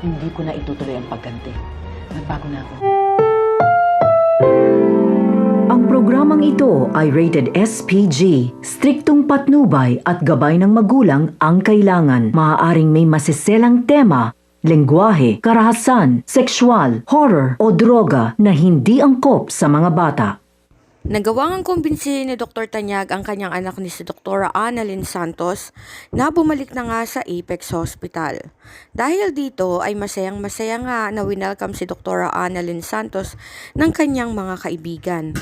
hindi ko na itutuloy ang pagganti. Nagbago na ako. Ang programang ito ay rated SPG. Striktong patnubay at gabay ng magulang ang kailangan. Maaaring may masiselang tema, lengguwahe, karahasan, sexual, horror o droga na hindi angkop sa mga bata. Nagawang kumbinsihin ni Dr. Tanyag ang kanyang anak ni si Dr. Annalyn Santos na bumalik na nga sa Apex Hospital. Dahil dito ay masayang masaya nga na winelcome si Dr. Annalyn Santos ng kanyang mga kaibigan.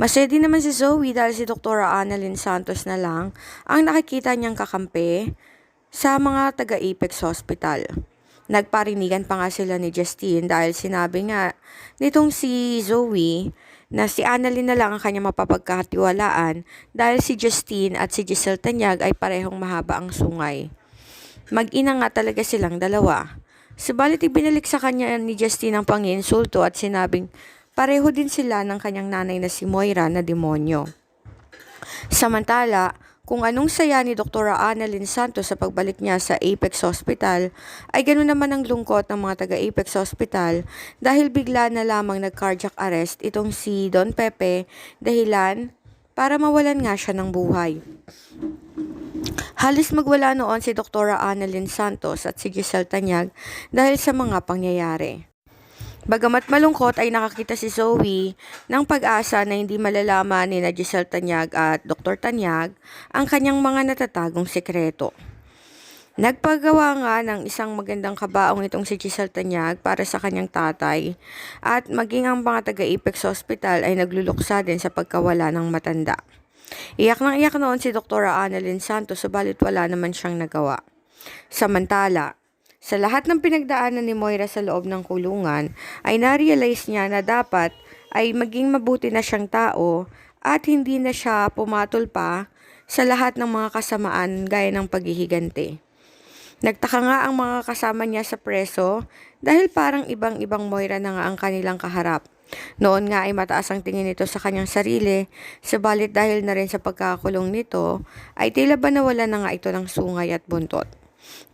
Masaya din naman si Zoe dahil si Dr. Annalyn Santos na lang ang nakikita niyang kakampi sa mga taga-Apex Hospital. Nagparinigan pa nga sila ni Justine dahil sinabi nga nitong si Zoe na si Annalyn na lang ang kanya mapapagkatiwalaan dahil si Justine at si Giselle Tanyag ay parehong mahaba ang sungay. Mag-ina nga talaga silang dalawa. Subalit ibinalik sa kanya ni Justine ang panginsulto at sinabing pareho din sila ng kanyang nanay na si Moira na demonyo. Samantala, kung anong saya ni Dr. Annalyn Santos sa pagbalik niya sa Apex Hospital, ay ganoon naman ang lungkot ng mga taga-Apex Hospital dahil bigla na lamang nag-cardiac arrest itong si Don Pepe dahilan para mawalan nga siya ng buhay. Halos magwala noon si Dr. Annalyn Santos at si Giselle Tanyag dahil sa mga pangyayari. Bagamat malungkot ay nakakita si Zoe ng pag-asa na hindi malalaman ni Giselle Tanyag at Dr. Tanyag ang kanyang mga natatagong sekreto. Nagpagawa nga ng isang magandang kabaong itong si Giselle Tanyag para sa kanyang tatay at maging ang mga taga-Apex Hospital ay nagluluksa din sa pagkawala ng matanda. Iyak nang iyak noon si Dr. Annalyn Santos subalit wala naman siyang nagawa. Samantala, sa lahat ng pinagdaanan ni Moira sa loob ng kulungan, ay na-realize niya na dapat ay maging mabuti na siyang tao at hindi na siya pumatol pa sa lahat ng mga kasamaan gaya ng paghihigante. Nagtaka nga ang mga kasama niya sa preso dahil parang ibang-ibang Moira na nga ang kanilang kaharap. Noon nga ay mataas ang tingin nito sa kanyang sarili, subalit dahil na rin sa pagkakulong nito, ay tila ba nawala na nga ito ng sungay at buntot.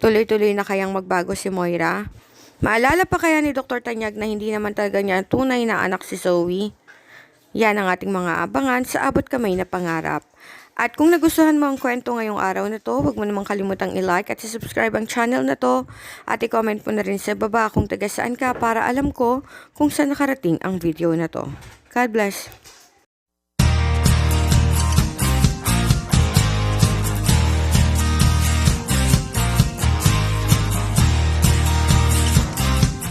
Tuloy-tuloy na kayang magbago si Moira? Maalala pa kaya ni Dr. Tanyag na hindi naman talaga niya tunay na anak si Zoe? Yan ang ating mga abangan sa abot kamay na pangarap. At kung nagustuhan mo ang kwento ngayong araw na to, huwag mo namang kalimutang i-like at subscribe ang channel na to at i-comment mo na rin sa baba kung taga saan ka para alam ko kung saan nakarating ang video na to. God bless!